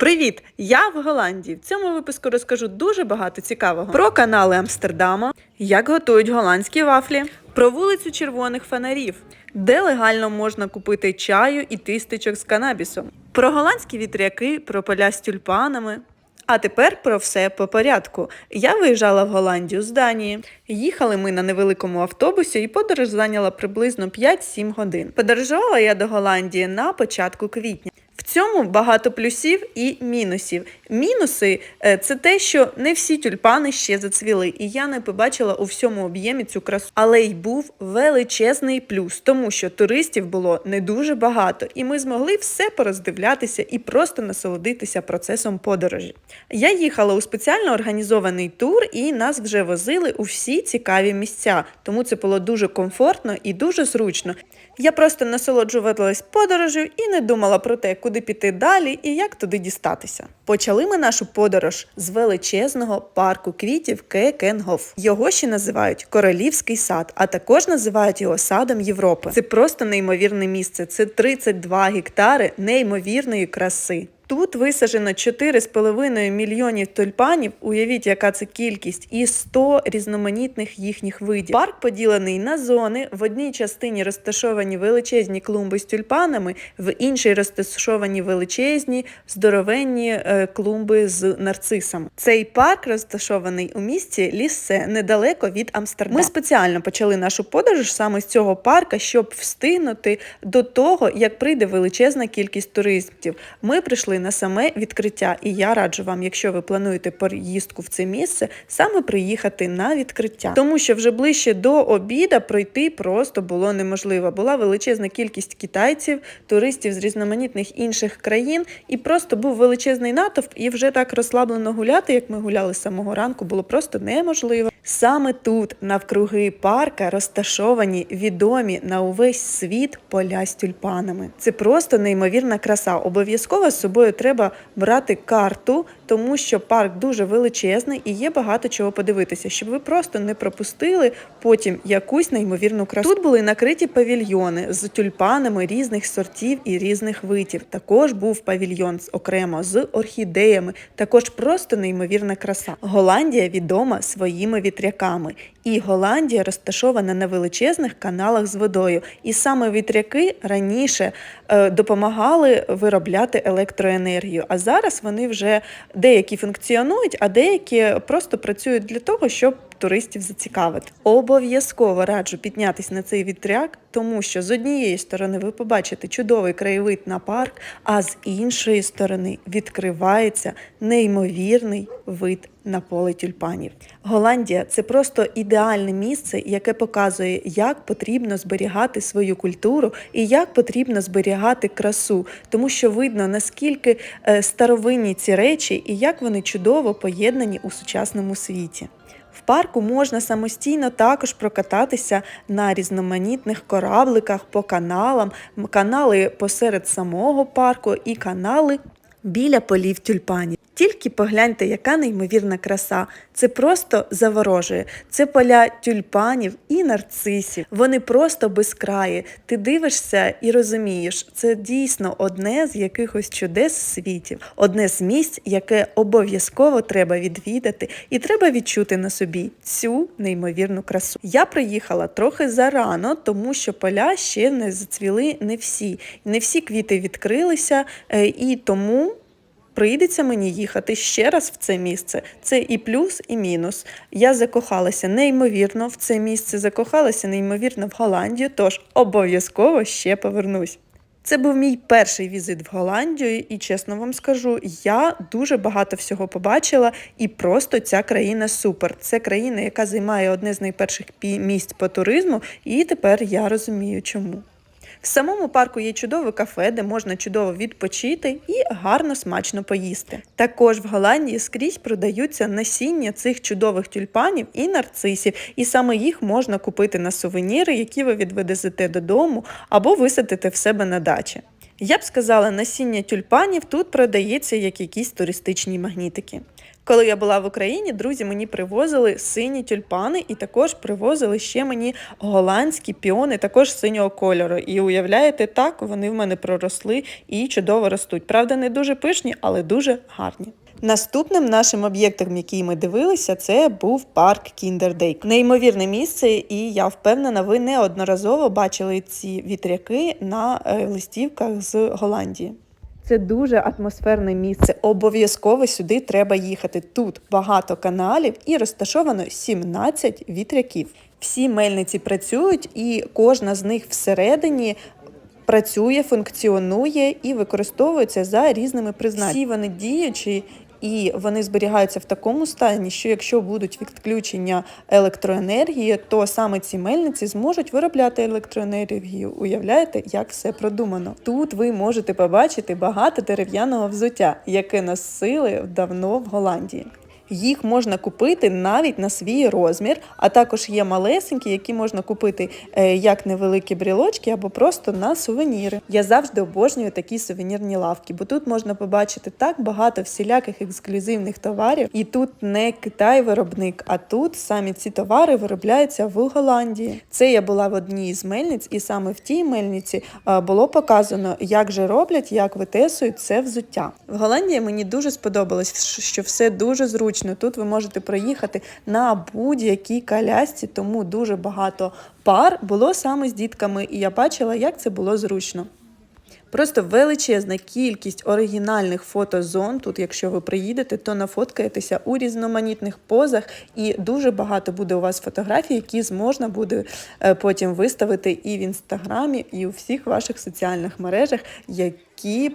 Привіт! Я в Голландії. В цьому випуску розкажу дуже багато цікавого про канали Амстердама, як готують голландські вафлі, про вулицю червоних фонарів, де легально можна купити чаю і тистечок з канабісом, про голландські вітряки, про поля з тюльпанами. А тепер про все по порядку. Я виїжджала в Голландію з Данії. Їхали ми на невеликому автобусі, і подорож зайняла приблизно 5-7 годин. Подорожувала я до Голландії на початку квітня. Цьому багато плюсів і мінусів. Мінуси е, це те, що не всі тюльпани ще зацвіли, і я не побачила у всьому об'ємі цю красу. Але й був величезний плюс, тому що туристів було не дуже багато, і ми змогли все пороздивлятися і просто насолодитися процесом подорожі. Я їхала у спеціально організований тур, і нас вже возили у всі цікаві місця, тому це було дуже комфортно і дуже зручно. Я просто насолоджувалась подорожю і не думала про те, куди піти далі і як туди дістатися. Почали ми нашу подорож з величезного парку квітів Кекенгоф. Його ще називають Королівський сад, а також називають його садом Європи. Це просто неймовірне місце. Це 32 гектари неймовірної краси. Тут висаджено 4,5 мільйонів тюльпанів. Уявіть, яка це кількість, і 100 різноманітних їхніх видів. Парк поділений на зони. В одній частині розташовані величезні клумби з тюльпанами, в іншій розташовані величезні здоровенні е, клумби з нарцисами. Цей парк розташований у місті Ліссе, недалеко від Амстердаму. Ми спеціально почали нашу подорож саме з цього парка, щоб встигнути до того, як прийде величезна кількість туристів. Ми прийшли на саме відкриття, і я раджу вам, якщо ви плануєте поїздку в це місце, саме приїхати на відкриття, тому що вже ближче до обіда пройти просто було неможливо. Була величезна кількість китайців, туристів з різноманітних інших країн, і просто був величезний натовп, і вже так розслаблено гуляти, як ми гуляли з самого ранку, було просто неможливо. Саме тут, навкруги парка, розташовані відомі на увесь світ поля з тюльпанами. Це просто неймовірна краса. Обов'язково з собою треба брати карту, тому що парк дуже величезний і є багато чого подивитися, щоб ви просто не пропустили потім якусь неймовірну красу. Тут були накриті павільйони з тюльпанами різних сортів і різних видів. Також був павільйон окремо з орхідеями. Також просто неймовірна краса. Голландія відома своїми вітряками. І Голландія розташована на величезних каналах з водою. І саме вітряки раніше е, допомагали виробляти електроенергію. А зараз вони вже деякі функціонують, а деякі просто працюють для того, щоб туристів зацікавити. Обов'язково раджу піднятися на цей вітряк, тому що з однієї сторони ви побачите чудовий краєвид на парк, а з іншої сторони відкривається неймовірний вид на поле тюльпанів. Голландія це просто ідеальне місце, яке показує, як потрібно зберігати свою культуру і як потрібно зберігати красу, тому що видно наскільки е, старовинні ці речі і як вони чудово поєднані у сучасному світі. В парку можна самостійно також прокататися на різноманітних корабликах по каналам, канали посеред самого парку і канали біля полів тюльпанів. Тільки погляньте, яка неймовірна краса. Це просто заворожує. Це поля тюльпанів і нарцисів. Вони просто безкраї. Ти дивишся і розумієш, це дійсно одне з якихось чудес світів, одне з місць, яке обов'язково треба відвідати, і треба відчути на собі цю неймовірну красу. Я приїхала трохи зарано, тому що поля ще не зацвіли не всі. Не всі квіти відкрилися, е, і тому. Прийдеться мені їхати ще раз в це місце. Це і плюс, і мінус. Я закохалася неймовірно в це місце, закохалася неймовірно в Голландію, тож обов'язково ще повернусь. Це був мій перший візит в Голландію, і чесно вам скажу, я дуже багато всього побачила, і просто ця країна супер. Це країна, яка займає одне з найперших місць по туризму, і тепер я розумію, чому. В самому парку є чудове кафе, де можна чудово відпочити і гарно смачно поїсти. Також в Голландії скрізь продаються насіння цих чудових тюльпанів і нарцисів, і саме їх можна купити на сувеніри, які ви відведете додому або висадите в себе на дачі. Я б сказала, насіння тюльпанів тут продається як якісь туристичні магнітики. Коли я була в Україні, друзі мені привозили сині тюльпани і також привозили ще мені голландські піони, також синього кольору. І уявляєте, так вони в мене проросли і чудово ростуть. Правда, не дуже пишні, але дуже гарні. Наступним нашим об'єктом, який ми дивилися, це був парк Кіндердейк. Неймовірне місце, і я впевнена, ви неодноразово бачили ці вітряки на е, листівках з Голландії. Це дуже атмосферне місце. Обов'язково сюди треба їхати. Тут багато каналів і розташовано 17 вітряків. Всі мельниці працюють, і кожна з них всередині працює, функціонує і використовується за різними призначеннями. Всі вони діючі. І вони зберігаються в такому стані, що якщо будуть відключення електроенергії, то саме ці мельниці зможуть виробляти електроенергію. Уявляєте, як все продумано? Тут ви можете побачити багато дерев'яного взуття, яке носили давно в Голландії. Їх можна купити навіть на свій розмір, а також є малесенькі, які можна купити е, як невеликі брілочки або просто на сувеніри. Я завжди обожнюю такі сувенірні лавки, бо тут можна побачити так багато всіляких ексклюзивних товарів. І тут не Китай виробник, а тут самі ці товари виробляються в Голландії. Це я була в одній з мельниць, і саме в тій мельниці е, було показано, як же роблять, як витесують це взуття. В Голландії мені дуже сподобалось, що все дуже зручно. Тут ви можете проїхати на будь-якій колясці, тому дуже багато пар було саме з дітками, і я бачила, як це було зручно. Просто величезна кількість оригінальних фотозон. Тут, якщо ви приїдете, то нафоткаєтеся у різноманітних позах, і дуже багато буде у вас фотографій, які зможна буде е, потім виставити і в інстаграмі, і у всіх ваших соціальних мережах, які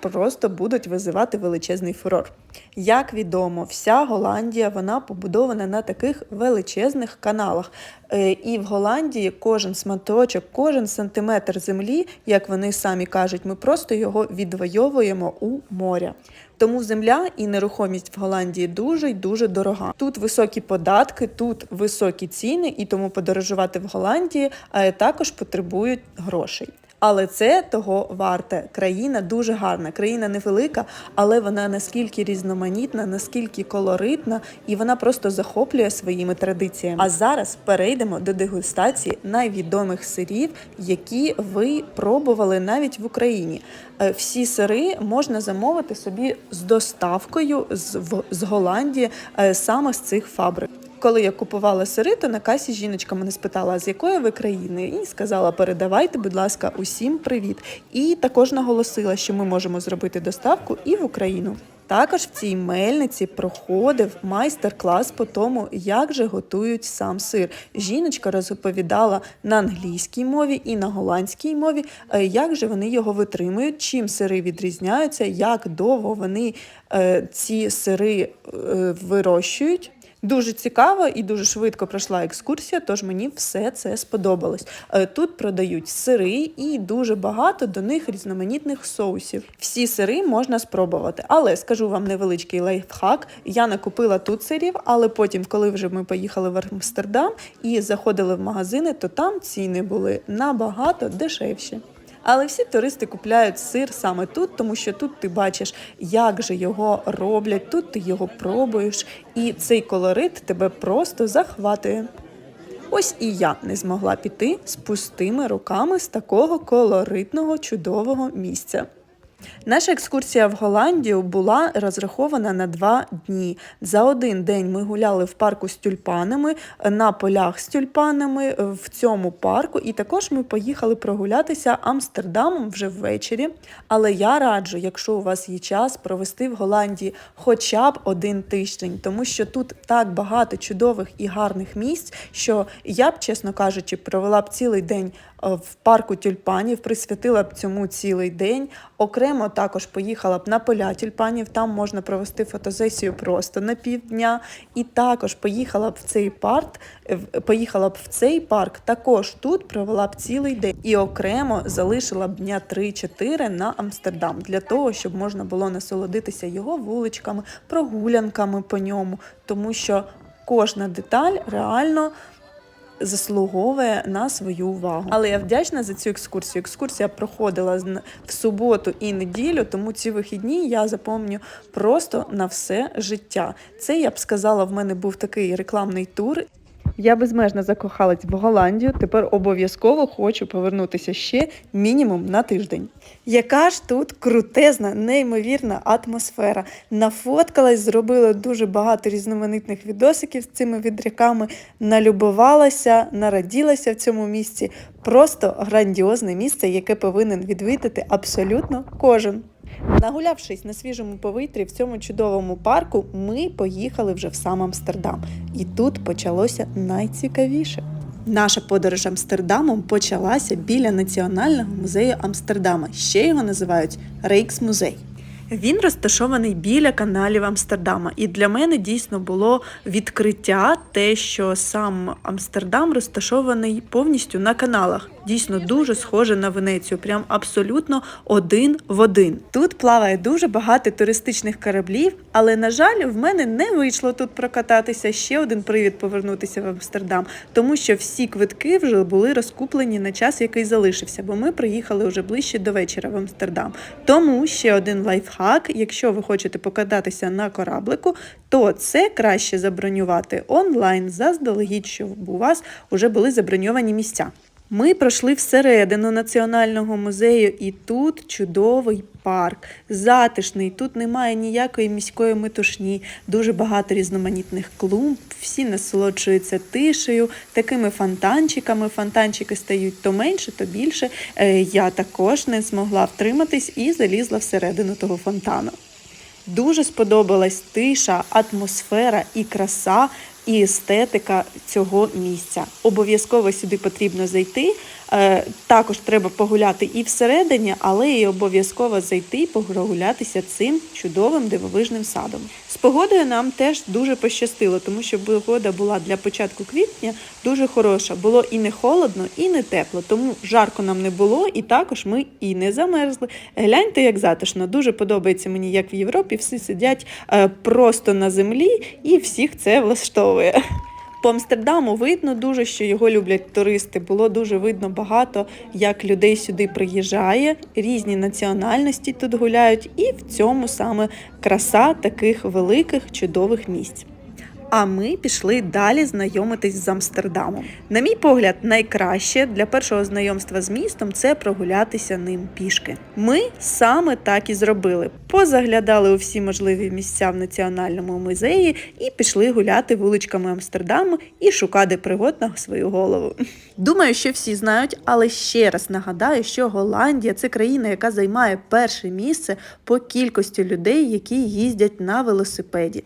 просто будуть визивати величезний фурор. Як відомо, вся Голландія вона побудована на таких величезних каналах. Е, І в Голландії кожен сматочок, кожен сантиметр землі, як вони самі кажуть, ми просто його відвоюємо у моря. Тому земля і нерухомість в Голландії дуже й дуже дорога. Тут високі податки, тут високі ціни, і тому подорожувати в Голландії е, також потребують грошей. Але це того варте. Країна дуже гарна. Країна невелика, але вона наскільки різноманітна, наскільки колоритна, і вона просто захоплює своїми традиціями. А зараз перейдемо до дегустації найвідомих сирів, які ви пробували навіть в Україні. Е, Всі сири можна замовити собі з доставкою з, з Голландії е, саме з цих фабрик. Коли я купувала сири, то на касі жіночка мене спитала, з якої ви країни, і сказала: передавайте, будь ласка, усім привіт. І також наголосила, що ми можемо зробити доставку і в Україну. Також в цій мельниці проходив майстер-клас по тому, як же готують сам сир. Жіночка розповідала на англійській мові і на голландській мові, е, як же вони його витримують, чим сири відрізняються, як довго вони е, ці сири е, вирощують. Дуже цікаво і дуже швидко пройшла екскурсія, тож мені все це сподобалось. Е, Тут продають сири і дуже багато до них різноманітних соусів. Всі сири можна спробувати, але скажу вам невеличкий лайфхак. Я не купила тут сирів, але потім, коли вже ми поїхали в Амстердам і заходили в магазини, то там ціни були набагато дешевші. Але всі туристи купляють сир саме тут, тому що тут ти бачиш, як же його роблять, тут ти його пробуєш, і цей колорит тебе просто захватує. Ось і я не змогла піти з пустими руками з такого колоритного чудового місця. Наша екскурсія в Голландію була розрахована на два дні. За один день ми гуляли в парку з тюльпанами, на полях з тюльпанами в цьому парку, і також ми поїхали прогулятися Амстердамом вже ввечері. Але я раджу, якщо у вас є час, провести в Голландії хоча б один тиждень, тому що тут так багато чудових і гарних місць, що я б, чесно кажучи, провела б цілий день е, в парку тюльпанів, присвятила б цьому цілий день. Окремо також поїхала б на поля тюльпанів, там можна провести фотосесію просто на півдня. І також поїхала б в цей парк, е, поїхала б в цей парк, також тут провела б цілий день. І окремо залишила б дня 3-4 на Амстердам для того, щоб можна було насолодитися його вуличками, прогулянками по ньому, тому що кожна деталь реально заслуговує на свою увагу. Але я вдячна за цю екскурсію. Екскурсія проходила в суботу і неділю, тому ці вихідні я запомню просто на все життя. Це я б сказала, в мене був такий рекламний тур. Я безмежно закохалась в Голландію. Тепер обов'язково хочу повернутися ще мінімум на тиждень. Яка ж тут крутезна, неймовірна атмосфера. Нафоткалась, зробила дуже багато різноманітних відосиків з цими відряками, налюбувалася, нараділася в цьому місці. Просто грандіозне місце, яке повинен відвідати абсолютно кожен. Нагулявшись на свіжому повітрі в цьому чудовому парку, ми поїхали вже в сам Амстердам. І тут почалося найцікавіше. Наша подорож Амстердамом почалася біля Національного музею Амстердама. Ще його називають Рейксмузей. Він розташований біля каналів Амстердама, і для мене дійсно було відкриття те, що сам Амстердам розташований повністю на каналах. Дійсно дуже схоже на Венецію, прям абсолютно один в один. Тут плаває дуже багато туристичних кораблів, але на жаль, в мене не вийшло тут прокататися. Ще один привід повернутися в Амстердам, тому що всі квитки вже були розкуплені на час, який залишився, бо ми приїхали вже ближче до вечора в Амстердам. Тому ще один лайфхак: якщо ви хочете покататися на кораблику, то це краще забронювати онлайн заздалегідь, щоб у вас вже були заброньовані місця. Ми пройшли всередину національного музею, і тут чудовий парк, затишний. Тут немає ніякої міської метушні, дуже багато різноманітних клумб. Всі насолоджуються тишею, такими фонтанчиками. Фонтанчики стають то менше, то більше. Е, Я також не змогла втриматись і залізла всередину того фонтану. Дуже сподобалась тиша, атмосфера і краса, і естетика цього місця. Обов'язково сюди потрібно зайти. Е, Також треба погуляти і всередині, але і обов'язково зайти і прогулятися цим чудовим дивовижним садом. З погодою нам теж дуже пощастило, тому що погода була для початку квітня дуже хороша. Було і не холодно, і не тепло, тому жарко нам не було, і також ми і не замерзли. Гляньте, як затишно. Дуже подобається мені, як в Європі всі сидять е, просто на землі, і всіх це влаштовує. По Амстердаму видно дуже, що його люблять туристи. Було дуже видно багато, як людей сюди приїжджає, різні національності тут гуляють, і в цьому саме краса таких великих чудових місць. А ми пішли далі знайомитись з Амстердамом. На мій погляд, найкраще для першого знайомства з містом це прогулятися ним пішки. Ми саме так і зробили. Позаглядали у всі можливі місця в національному музеї і пішли гуляти вуличками Амстердаму і шукати пригод на свою голову. Думаю, що всі знають, але ще раз нагадаю, що Голландія це країна, яка займає перше місце по кількості людей, які їздять на велосипеді.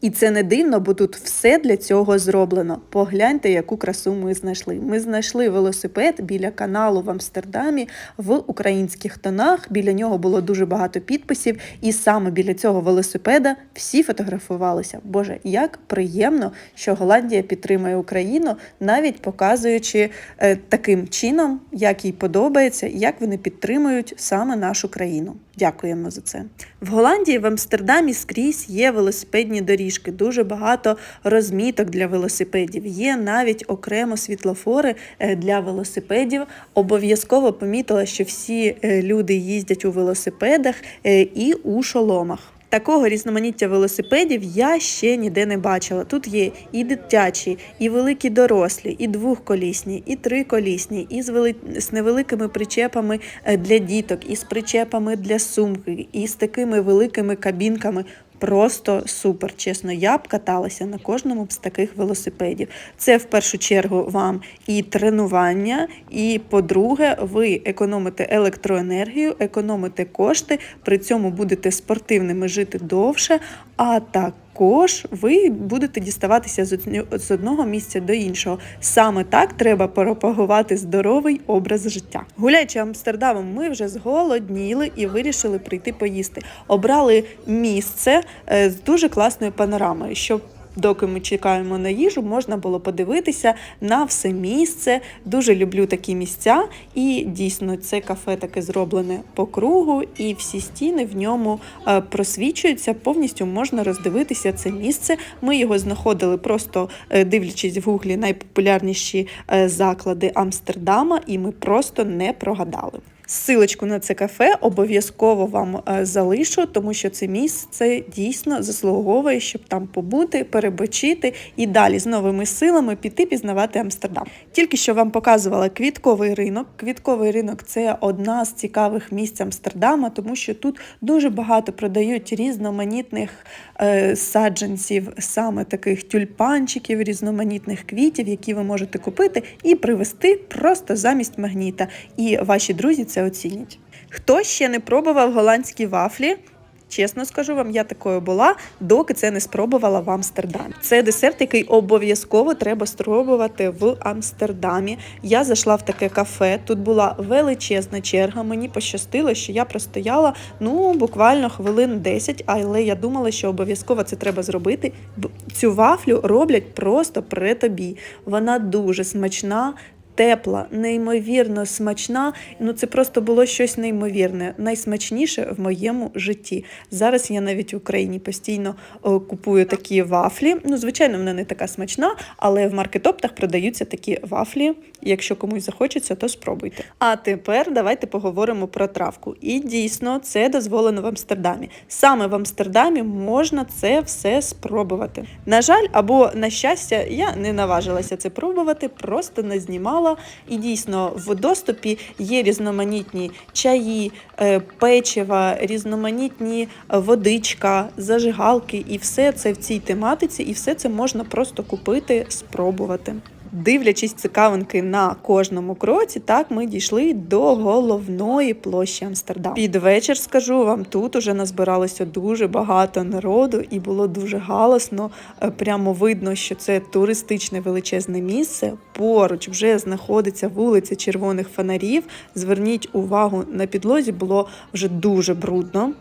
І це не дивно, бо тут все для цього зроблено. Погляньте, яку красу ми знайшли. Ми знайшли велосипед біля каналу в Амстердамі в українських тонах. Біля нього було дуже багато підписів, і саме біля цього велосипеда всі фотографувалися. Боже, як приємно, що Голландія підтримує Україну, навіть показуючи е, таким чином, як їй подобається, як вони підтримують саме нашу країну. Дякуємо за це. В Голландії в Амстердамі скрізь є велосипедні доріжки, дуже багато розміток для велосипедів. Є навіть окремо світлофори е, для велосипедів. Обов'язково помітила, що всі е, люди їздять у велосипедах е, і у шоломах. Такого різноманіття велосипедів я ще ніде не бачила. Тут є і дитячі, і великі дорослі, і двохколісні, і триколісні, і з, вели... з невеликими причепами е, для діток, і з причепами для сумки, і з такими великими кабінками. Просто супер, чесно, я б каталася на кожному з таких велосипедів. Це в першу чергу вам і тренування, і по-друге, ви економите електроенергію, економите кошти, при цьому будете спортивними жити довше, а також ви будете діставатися з одного місця до іншого. Саме так треба пропагувати здоровий образ життя. Гуляючи Амстердамом, ми вже зголодніли і вирішили прийти поїсти. Обрали місце е, з дуже класною панорамою, щоб доки ми чекаємо на їжу, можна було подивитися на все місце. Дуже люблю такі місця. І дійсно це кафе таке зроблене по кругу, і всі стіни в ньому е, просвічуються. Повністю можна роздивитися це місце. Ми його знаходили просто е, дивлячись в гуглі найпопулярніші е, заклади Амстердама, і ми просто не прогадали. Силочку на це кафе обов'язково вам е, залишу, тому що це місце дійсно заслуговує, щоб там побути, перебочити і далі з новими силами піти пізнавати Амстердам. Тільки що вам показувала квітковий ринок. Квітковий ринок це одна з цікавих місць Амстердама, тому що тут дуже багато продають різноманітних е, саджанців, саме таких тюльпанчиків, різноманітних квітів, які ви можете купити і привезти просто замість магніта. І ваші друзі це оцінять. Хто ще не пробував голландські вафлі? Чесно скажу вам, я такою була, доки це не спробувала в Амстердамі. Це десерт, який обов'язково треба спробувати в Амстердамі. Я зайшла в таке кафе. Тут була величезна черга. Мені пощастило, що я простояла ну буквально хвилин 10, але я думала, що обов'язково це треба зробити. Цю вафлю роблять просто при тобі. Вона дуже смачна. Тепла, неймовірно смачна. Ну це просто було щось неймовірне, найсмачніше в моєму житті. Зараз я навіть в Україні постійно о, купую такі вафлі. Ну, звичайно, вона не така смачна, але в маркетоптах продаються такі вафлі. Якщо комусь захочеться, то спробуйте. А тепер давайте поговоримо про травку. І дійсно, це дозволено в Амстердамі. Саме в Амстердамі можна це все спробувати. На жаль, або на щастя, я не наважилася це пробувати, просто не знімала. І дійсно в доступі є різноманітні чаї, е, печива, різноманітні е, водичка, зажигалки, і все це в цій тематиці, і все це можна просто купити, спробувати. Дивлячись цікавинки на кожному кроці, так ми дійшли до головної площі Амстердаму. Під вечір скажу вам, тут уже назбиралося дуже багато народу, і було дуже галасно. Е, Прямо видно, що це туристичне величезне місце. Поруч вже знаходиться вулиця червоних фонарів. Зверніть увагу, на підлозі було вже дуже брудно.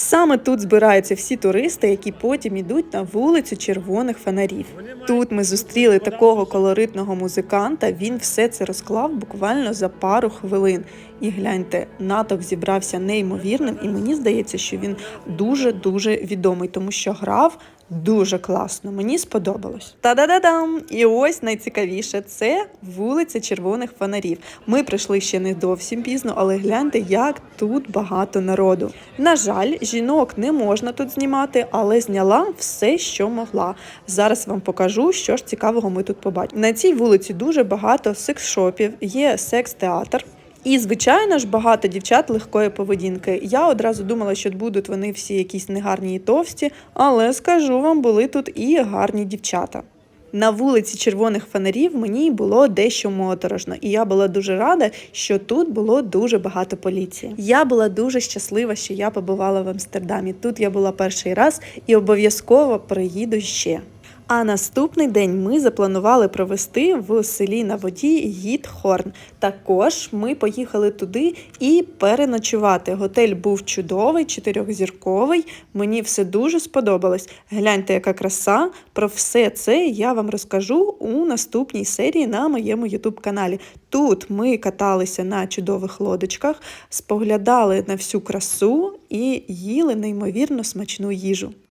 Саме тут збираються всі туристи, які потім ідуть на вулицю червоних фонарів. Тут ми зустріли такого колоритного музиканта. Він все це розклав буквально за пару хвилин. І гляньте, натовп зібрався неймовірним, і мені здається, що він дуже дуже відомий, тому що грав дуже класно. Мені сподобалось. Та-да-да-дам! І ось найцікавіше це вулиця червоних фонарів. Ми прийшли ще не зовсім пізно, але гляньте, як тут багато народу. На жаль, жінок не можна тут знімати, але зняла все, що могла. Зараз вам покажу, що ж цікавого ми тут побачимо. На цій вулиці дуже багато секс-шопів, є секс-театр. І, звичайно ж, багато дівчат легкої поведінки. Я одразу думала, що будуть вони всі якісь негарні і товсті, але скажу вам, були тут і гарні дівчата. На вулиці червоних фонарів мені було дещо моторошно, і я була дуже рада, що тут було дуже багато поліції. Я була дуже щаслива, що я побувала в Амстердамі. Тут я була перший раз і обов'язково приїду ще. А наступний день ми запланували провести в селі на воді Гітхорн. Також ми поїхали туди і переночувати. Готель був чудовий, чотирьохзірковий. Мені все дуже сподобалось. Гляньте, яка краса. Про все це я вам розкажу у наступній серії на моєму youtube каналі. Тут ми каталися на чудових лодочках, споглядали на всю красу і їли неймовірно смачну їжу.